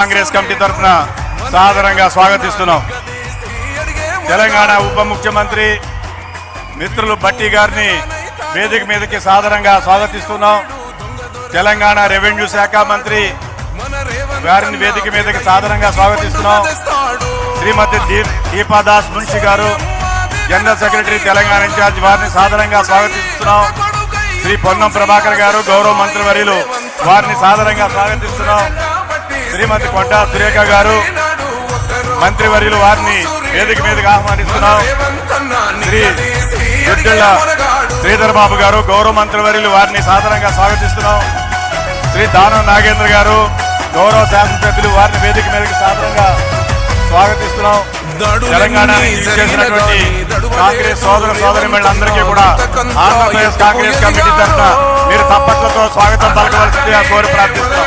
Congress committee తరఫున సాధారణంగా స్వాగతిస్తున్నాం. తెలంగాణ ఉప ముఖ్యమంత్రి మిత్రులు బట్టి గారిని వేదిక మీదకి సాధారణంగా స్వాగతిస్తున్నాం. తెలంగాణ రెవెన్యూ శాఖ మంత్రి గారిని వేదిక మీదకి సాధారణంగా స్వాగతిస్తున్నాం. శ్రీమతి దీప్ దీపాదాస్ మున్షి గారు జనరల్ సెక్రటరీ తెలంగాణ ఇన్ఛార్జ్ వారిని సాధారణంగా స్వాగతిస్తున్నాం. శ్రీ పొన్నం ప్రభాకర్ గారు గౌరవ మంత్రివర్యులు వారిని సాధారణంగా స్వాగతిస్తున్నాం. శ్రీమతి కొండా సురేఖ గారు మంత్రివర్యులు వారిని వేదిక మీదకి ఆహ్వానిస్తున్నాం. శ్రీ దుడ్డిళ్ళ శ్రీధర్ బాబు గారు గౌరవ మంత్రివర్యులు వారిని సాధారణంగా స్వాగతిస్తున్నాం. శ్రీ దానం నాగేంద్ర గారు గౌరవ శాసనసభ్యులు వారిని వేదిక మీదకి సాధారణంగా స్వాగతిస్తున్నాం. తెలంగాణ చేసినటువంటి కాంగ్రెస్ సోదర సోదరి అందరికీ కూడా ఆంధ్రప్రదేశ్ కాంగ్రెస్ కమిటీ తరఫున మీరు తప్పట్లతో స్వాగతం పలకవలసిందిగా కోరి ప్రార్థిస్తున్నాం.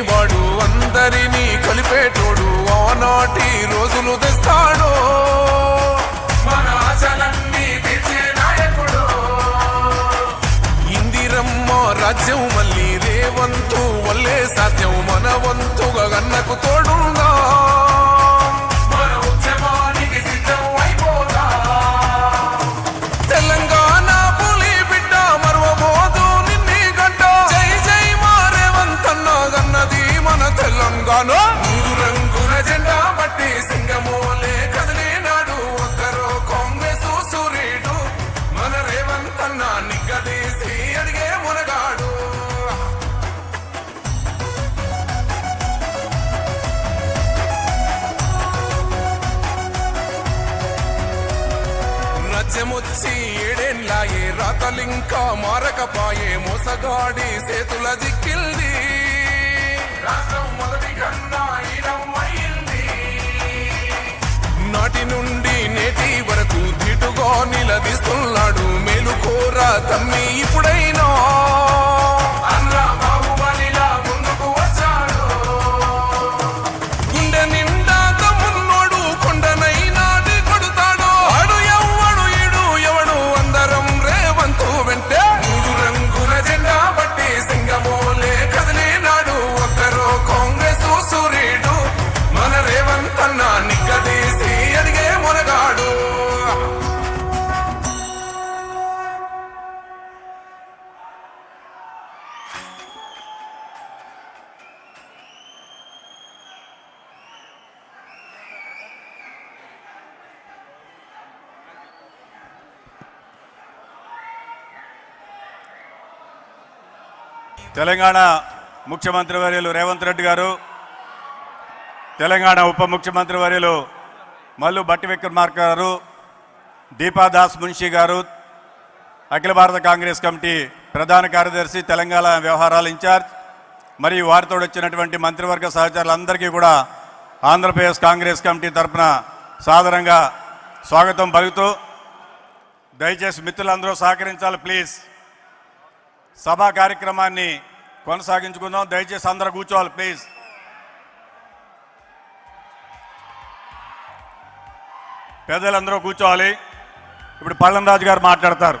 వాడు అందరినీ కలిపేటోడు ఆనాటి రోజులు తెస్తాడు. ఇందిరమ్మ రాజ్యం మళ్ళీ రేవంతు వల్లే సాధ్యం మన వంతుగా గన్నకు తోడుందా? రాజ్యమొచ్చి ఏడేళ్ళాయే రాతలింకా మారకపాయే మోసగాడి సేతుల జిక్కిల్ది. రాష్ట్రం మొదటి కన్నా నాటి నుండి నేటి వరకు ధీటుగా నిలదీస్తున్నాడు తెలంగాణ ముఖ్యమంత్రి వర్యులు రేవంత్ రెడ్డి గారు తెలంగాణ ఉప ముఖ్యమంత్రి వర్యులు మల్లు బట్టి విక్రమార్క గారు దీపాదాస్ మున్షి గారు అఖిల భారత కాంగ్రెస్ కమిటీ ప్రధాన కార్యదర్శి తెలంగాణ వ్యవహారాల ఇన్ఛార్జ్ మరియు వారితో వచ్చినటువంటి మంత్రివర్గ సహచరులందరికీ కూడా ఆంధ్రప్రదేశ్ కాంగ్రెస్ కమిటీ తరఫున సాదరంగా స్వాగతం పలుకుతూ దయచేసి మిత్రులందరూ సహకరించాలి ప్లీజ్. సభా కార్యక్రమాన్ని కొనసాగించుకుందాం. దయచేసి అందరూ కూర్చోవాలి ప్లీజ్. పెద్దలందరూ కూర్చోవాలి. ఇప్పుడు పళ్ళం రాజు గారు మాట్లాడతారు.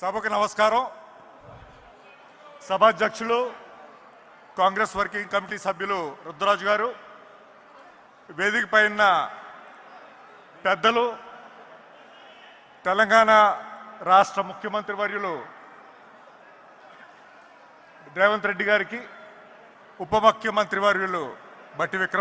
సభకు నమస్కారం. సభాధ్యక్షులు కాంగ్రెస్ వర్కింగ్ కమిటీ సభ్యులు రుద్రరాజు గారు వేదిక పైన పెద్దలు తెలంగాణ రాష్ట్ర ముఖ్యమంత్రి వర్యులు రేవంత్ రెడ్డి గారికి ఉప ముఖ్యమంత్రి వర్యులు బట్టి విక్రమ్